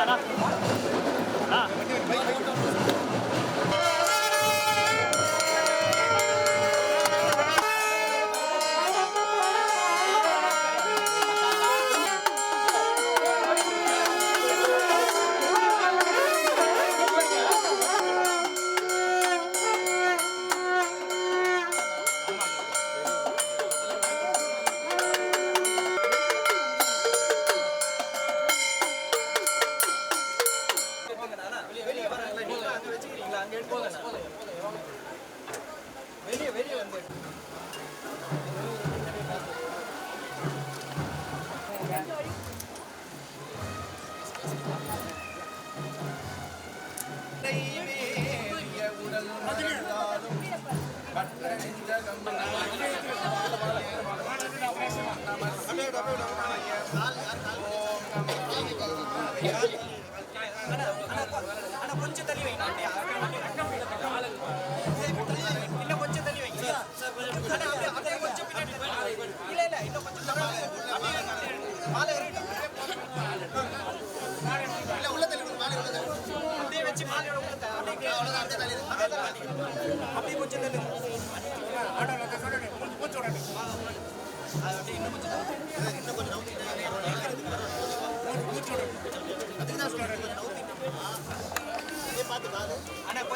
かな。வெளியே வராங்களா நீங்க அங்க வச்சுக்கிறீங்களா? அங்க எடுத்து வெளியே வெளியே வந்து கற்ற நெஞ்சகம் நம்ம த- அப்படியே கீழே அப்படியே அது அப்படியே இன்னும் கொஞ்சம்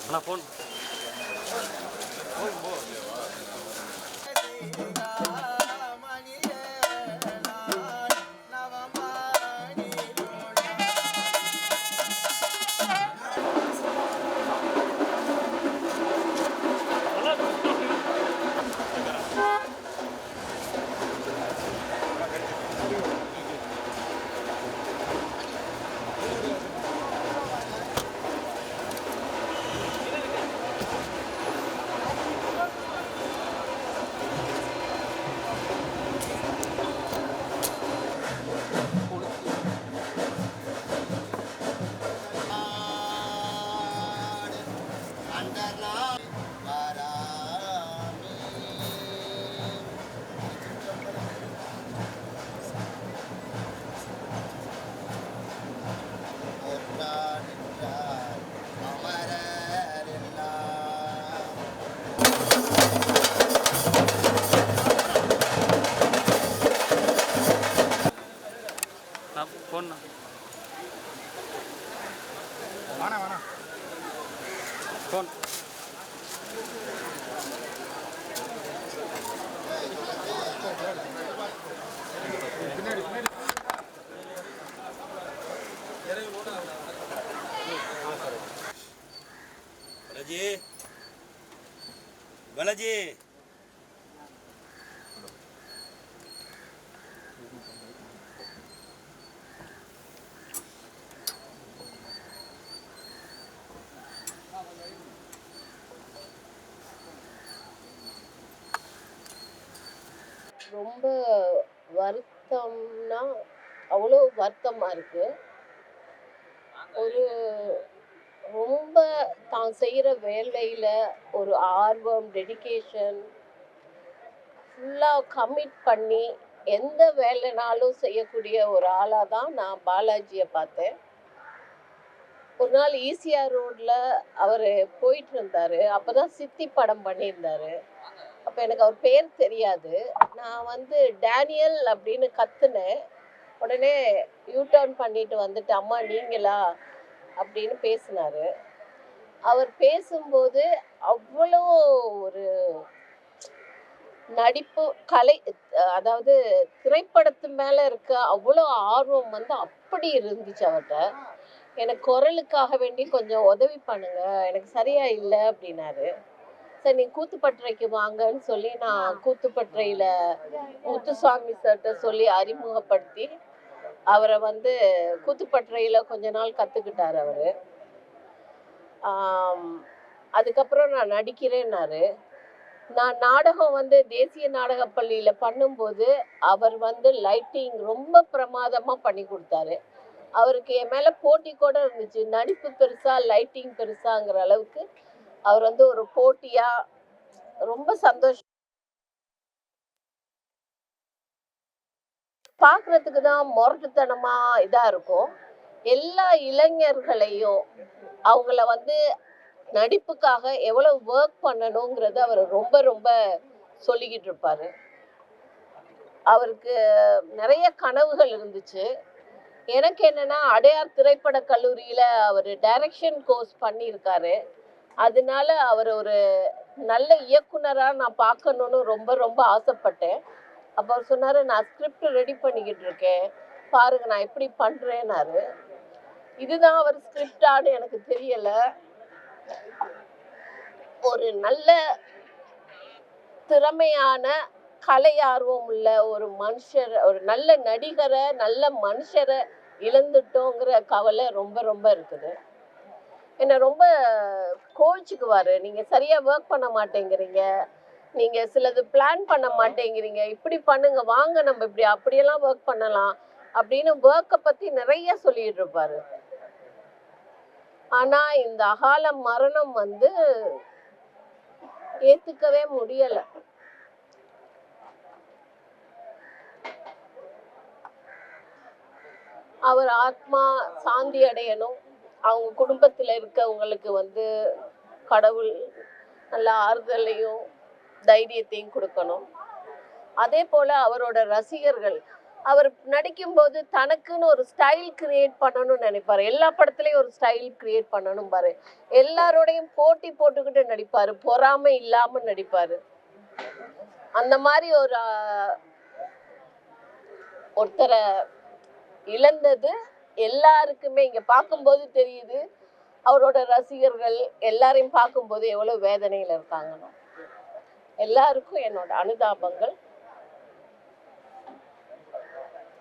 அண்ணா ஃபோன் ஃபோன் பாலாஜி. ரொம்ப வருத்தம்னா அவ்வளோ வருத்தமாக இருக்கு. ஒரு ரொம்ப தான் செய்கிற வேலையில் ஒரு ஆர்வம் டெடிகேஷன் ஃபுல்லாக கமிட் பண்ணி எந்த வேலைனாலும் செய்யக்கூடிய ஒரு ஆளாக தான் நான் பாலாஜியை பார்த்தேன். ஒரு நாள் ஈசிஆர் ரோடில் அவர் போயிட்டு இருந்தாரு. அப்பதான் சித்தி படம் பண்ணியிருந்தாரு. அப்போ எனக்கு அவர் பேர் தெரியாது. நான் வந்து டேனியல் அப்படின்னு கத்துனேன். உடனே யூ டர்ன் பண்ணிட்டு வந்துட்டு அம்மா நீங்களா? அப்படின்னு பேசினாரு. அவர் பேசும்போது அவ்வளோ ஒரு நடிப்பு கலை அதாவது திரைப்படத்து மேலே இருக்க அவ்வளோ ஆர்வம் வந்து அப்படி இருந்துச்சு அவர்கிட்ட எனக்கு குரலுக்காக வேண்டி கொஞ்சம் உதவி பண்ணுங்க எனக்கு சரியா இல்லை அப்படின்னாரு. சரி நீ கூத்துப்பட்டறைக்கு வாங்கன்னு சொல்லி நான் கூத்துப்பட்டறையில முத்துசாமி சார்கிட்ட சொல்லி அறிமுகப்படுத்தி அவரை வந்து கூத்துப்பற்றையில் கொஞ்ச நாள் கற்றுக்கிட்டார் அவர். அதுக்கப்புறம் நான் நடிக்கிறேன்னாரு. நான் நாடகம் வந்து தேசிய நாடகப் பள்ளியில் பண்ணும்போது அவர் வந்து லைட்டிங் ரொம்ப பிரமாதமாக பண்ணி கொடுத்தாரு. அவருக்கு என் மேலே போட்டி கூட இருந்துச்சு. நடிப்பு பெருசா லைட்டிங் பெருசாங்கிற அளவுக்கு அவர் வந்து ஒரு போட்டியாக ரொம்ப சந்தோஷம் பார்க்கறதுக்கு தான் முரட்டுத்தனமா இதா இருக்கும். எல்லா இளைஞர்களையும் அவங்கள வந்து நடிப்புக்காக எவ்வளவு ஒர்க் பண்ணணுங்கிறத அவர் ரொம்ப ரொம்ப சொல்லிக்கிட்டு இருப்பாரு. அவருக்கு நிறைய கனவுகள் இருந்துச்சு. எனக்கு என்னன்னா அடையார் திரைப்பட கல்லூரியில அவர் டைரக்ஷன் கோர்ஸ் பண்ணியிருக்காரு. அதனால அவர் ஒரு நல்ல இயக்குனரா நான் பார்க்கணும்னு ரொம்ப ரொம்ப ஆசைப்பட்டேன். அப்போ அவர் சொன்னார் நான் ஸ்கிரிப்ட் ரெடி பண்ணிக்கிட்டு இருக்கேன். பாருங்க நான் எப்படி பண்ணுறேன்னாரு இதுதான் அவர் ஸ்கிரிப்டான்னு எனக்கு தெரியலை. ஒரு நல்ல திறமையான கலை ஆர்வம் உள்ள ஒரு மனுஷர் ஒரு நல்ல நடிகரை நல்ல மனுஷரை இழந்துட்டோங்கிற கவலை ரொம்ப ரொம்ப இருக்குது. என்னை ரொம்ப கோவிச்சுக்குவார். நீங்கள் சரியாக ஒர்க் பண்ண மாட்டேங்கிறீங்க. நீங்க சிலது பிளான் பண்ண மாட்டேங்கிறீங்க. இப்படி பண்ணுங்க வாங்க நம்ம இப்படி அப்படியெல்லாம் ஒர்க் பண்ணலாம் அப்படின்னு ஒர்க்கை பத்தி நிறைய சொல்லிட்டு இருப்பாரு. ஆனா இந்த அகால மரணம் வந்து ஏத்துக்கவே முடியல. அவர் ஆத்மா சாந்தி அடையணும். அவங்க குடும்பத்துல இருக்கவங்களுக்கு வந்து கடவுள் நல்ல ஆறுதலையும் தைரியத்தையும் கொடுக்கணும். அதே போல அவரோட ரசிகர்கள் அவர் நடிக்கும்போது தனக்குன்னு ஒரு ஸ்டைல் கிரியேட் பண்ணணும்னு நினைப்பாரு. எல்லா படத்துலயும் ஒரு ஸ்டைல் கிரியேட் பண்ணணும் பாரு. எல்லாரோடையும் போட்டி போட்டுக்கிட்டு நடிப்பாரு. பொறாமை இல்லாம நடிப்பாரு. அந்த மாதிரி ஒரு ஒருத்தரை இழந்தது எல்லாருக்குமே இங்க பார்க்கும்போது தெரியுது. அவரோட ரசிகர்கள் எல்லாரையும் பார்க்கும்போது எவ்வளவு வேதனையில இருக்காங்கன்னு. எல்லாருக்கும் என்னோட அனுதாபங்கள்.